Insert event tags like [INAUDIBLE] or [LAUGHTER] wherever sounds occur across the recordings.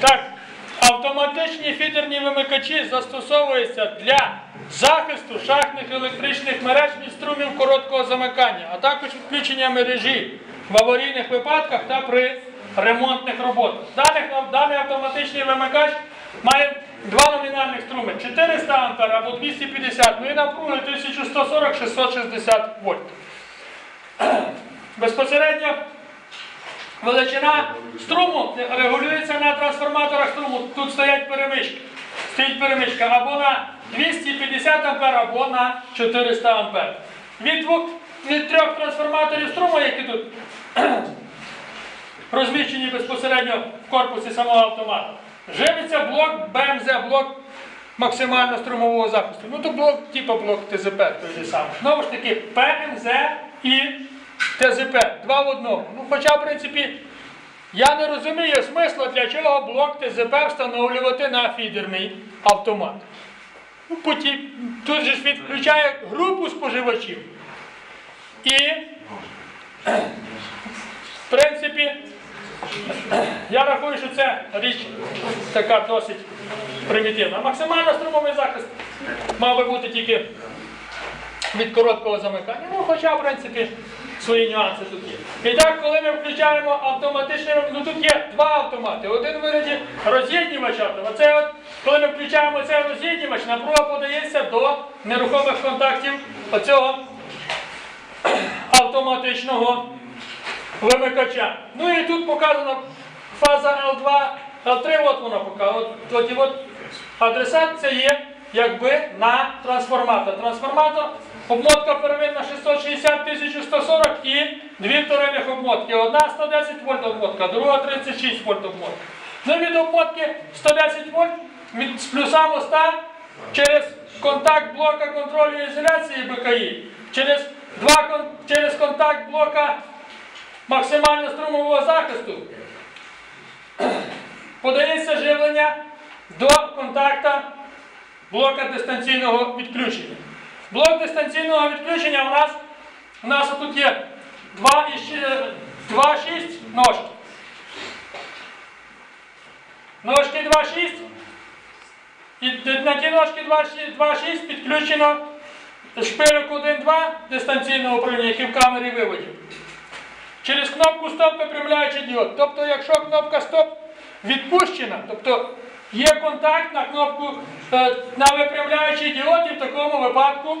Так, автоматичні фідерні вимикачі застосовуються для захисту шахтних електричних мереж від струмів короткого замикання, а також відключення мережі в аварійних випадках та при ремонтних роботах. Даний, даний автоматичний вимикач має два номінальних струми 400 А або 250, ну і напруги 1140-660 вольт. [CLEARS THROAT] Безпосередньо Величина струму регулюється на трансформаторах струму. Тут стоять перемички. Стоїть перемичка або на 250 А, або на 400 А. Від, двох, від трьох трансформаторів струму, які тут [CLEARS THROAT] розміщені безпосередньо в корпусі самого автомата, живиться блок БМЗ, блок максимально струмового захисту. Ну то блок, типу блок ТЗП той же самий. Знову ж таки, ПМЗ і ТЗП. Два в одному. Ну, хоча, в принципі, я не розумію смисла, для чого блок ТЗП встановлювати на фідерний автомат. Ну, поті- тут же ж відключає групу споживачів. І, в принципі, я рахую, що це річ така досить примітивна. Максимально струмовий захист мав би бути тільки від короткого замикання. Ну, хоча, в принципі, свої нюанси тут є. І так, коли ми включаємо автоматичний, ну тут є два автомати. Один вигляді роз'єднювача. Оце от, коли ми включаємо цей роз'єднювач, напруга подається до нерухомих контактів оцього автоматичного вимикача. Ну і тут показана фаза L2, L3, от вона показана. От, от, от адресат це є якби на трансформатор. Трансформатор, обмотка первинна 660 1140 і дві вторинних обмотки. Одна 110 вольт обмотка, друга 36 вольт обмотка. Ну від обмотки 110 вольт з плюса моста через контакт блока контролю ізоляції БКІ, через, два, через контакт блока максимально струмового захисту [CLEARS THROAT] подається живлення до контакта блока дистанційного відключення. Блок дистанційного відключення у нас, у нас тут є 2,6 ножки. Ножки 2,6. І на ті ножки 2,6 2,6 підключено шпилек 1,2 дистанційного управління, який в камері виводів. Через кнопку стоп випрямляючий діод. Тобто, якщо кнопка стоп відпущена, тобто є контакт на кнопку е, на випрямляючий діод, і в такому випадку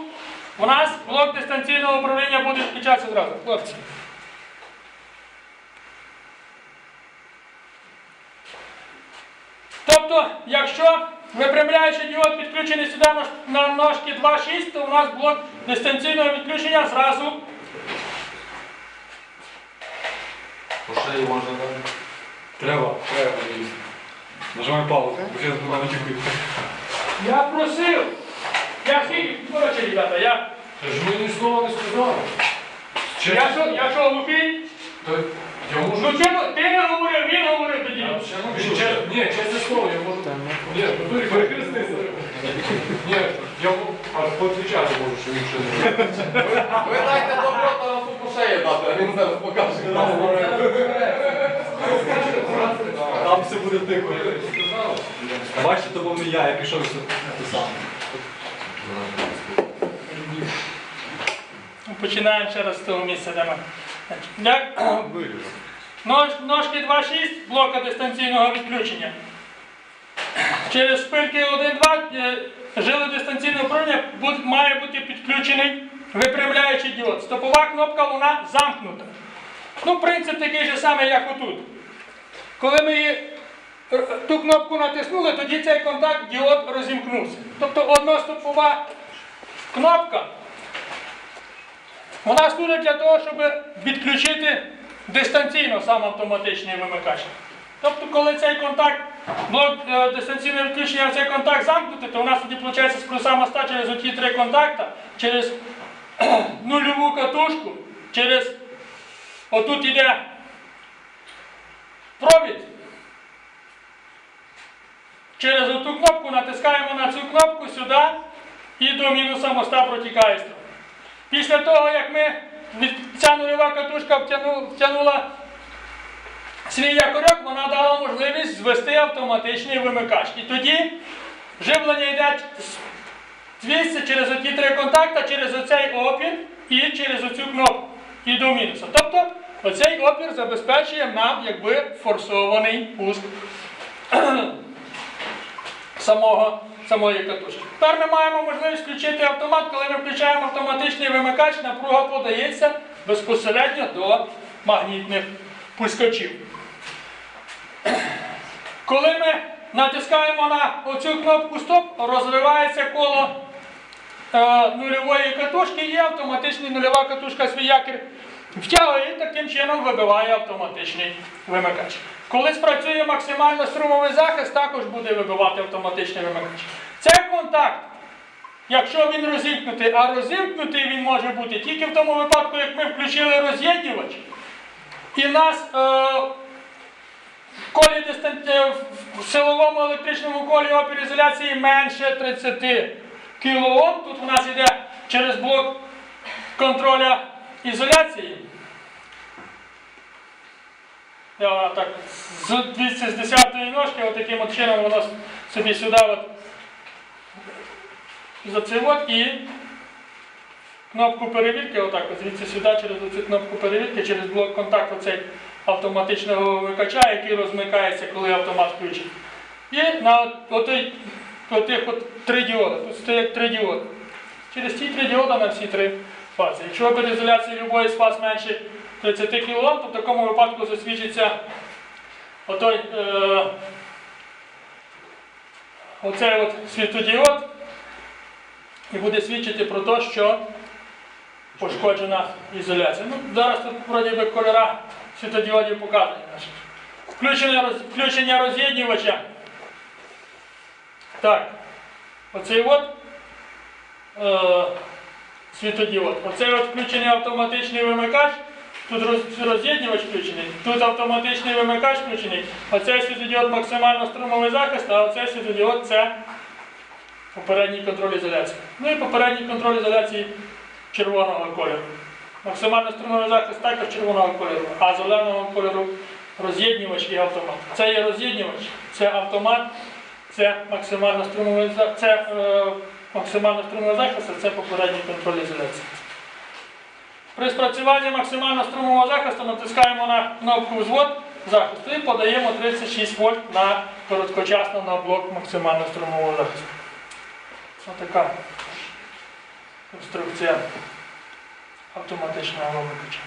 у нас блок дистанційного управління буде включатися одразу. Хлопці. Тобто, якщо випрямляючий діод підключений сюди на, на ножки 2.6, то у нас блок дистанційного відключення зразу По шеї можна дати. Треба. Нажимай паузу. бо я туди натягую. Я просив. Я скільки, коротше, ребята, я, Ти ж мені слова не сказав. я що, я що, глухий? То я можу. Ну чому ти не говорив, він говорив тоді. Він чесне, ні, чесне слово, я можу. Ні, Турі, перехрестися. Ні, я можу. Аж поотвічати можу, що він ще не Ви дайте добро, то вам тут по шеї дати, а він зараз покаже. Там все буде тихо. Бачите, то був не я, я пішов те саме. Починаємо ще раз з того місця, де ми. Як? Нож, ножки 2.6 блока дистанційного відключення. Через шпильки 1.2 е, жили дистанційного управління має бути підключений випрямляючий діод. Стопова кнопка вона замкнута. Ну, принцип такий же самий, як отут. Коли ми е, ту кнопку натиснули, тоді цей контакт діод розімкнувся. Тобто одностопова кнопка вона служить для того, щоб відключити дистанційно сам автоматичний вимикач. Тобто, коли цей контакт, блок е, дистанційного відключення, цей контакт замкнутий, то у нас тоді виходить з плюса моста через оті три контакта, через [CLEARS THROAT] нульову катушку, через отут іде провід. Через оту кнопку натискаємо на цю кнопку сюди і до мінуса моста протікає струм. Після того, як ми ця нульова катушка втягнула свій якорьок, вона дала можливість. звести автоматичний вимикач. І тоді живлення йде звідси через оті три контакти, через оцей опір і через оцю кнопку. І до мінуса. Тобто оцей опір забезпечує нам якби форсований пуск [CLEARS THROAT] самого, самої катушки. Тепер ми маємо можливість включити автомат, коли ми включаємо автоматичний вимикач, напруга подається безпосередньо до магнітних пускачів. [CLEARS THROAT] Коли ми натискаємо на оцю кнопку стоп, розривається коло е, нульової катушки і автоматична нульова катушка свій якір втягує і таким чином вибиває автоматичний вимикач. Коли спрацює максимально струмовий захист, також буде вибивати автоматичний вимикач. Це контакт. Якщо він розімкнутий, а розімкнутий він може бути тільки в тому випадку, як ми включили роз'єднювач, і нас е, в колі дистан... е, в силовому електричному колі опір ізоляції менше 30 кОм. Тут у нас йде через блок контроля ізоляції. Я так з 210 ножки, от таким от чином воно собі сюди за цей от і кнопку перевірки, отак, от звідси сюди через цю кнопку перевірки, через блок контакту цей автоматичного вимикача, який розмикається, коли автомат включить. І на от- отих от три діоди. Тут стоять три діоди. Через ці три діоди на всі три фази. Якщо опір ізоляції любої з фаз менше 30 кОм, то в такому випадку засвідчиться отой, е, оцей от світодіод і буде свідчити про те, що пошкоджена ізоляція. Ну, зараз тут вроді би кольора світодіодів показані. Включення, роз, включення роз'єднювача. Так, оцей от е, світодіод. Оцей включений автоматичний вимикач. Тут роз- роз'єднювач включений, тут автоматичний вимикач включений. Оцей світодіод максимально струмовий захист, а оцей світодіод це попередній контроль ізоляції. Ну і попередній контроль ізоляції червоного кольору. Максимально струмовий захист також червоного кольору, а зеленого кольору роз'єднювач і автомат. Це є роз'єднювач, це автомат, це максимально струмовий за- це, е, максимально струмовий захист, а це попередній контроль ізоляції. При спрацюванні максимально струмового захисту натискаємо на кнопку взвод захисту і подаємо 36 вольт на короткочасно на блок максимально струмового захисту. Ось така конструкція автоматичного вимикача.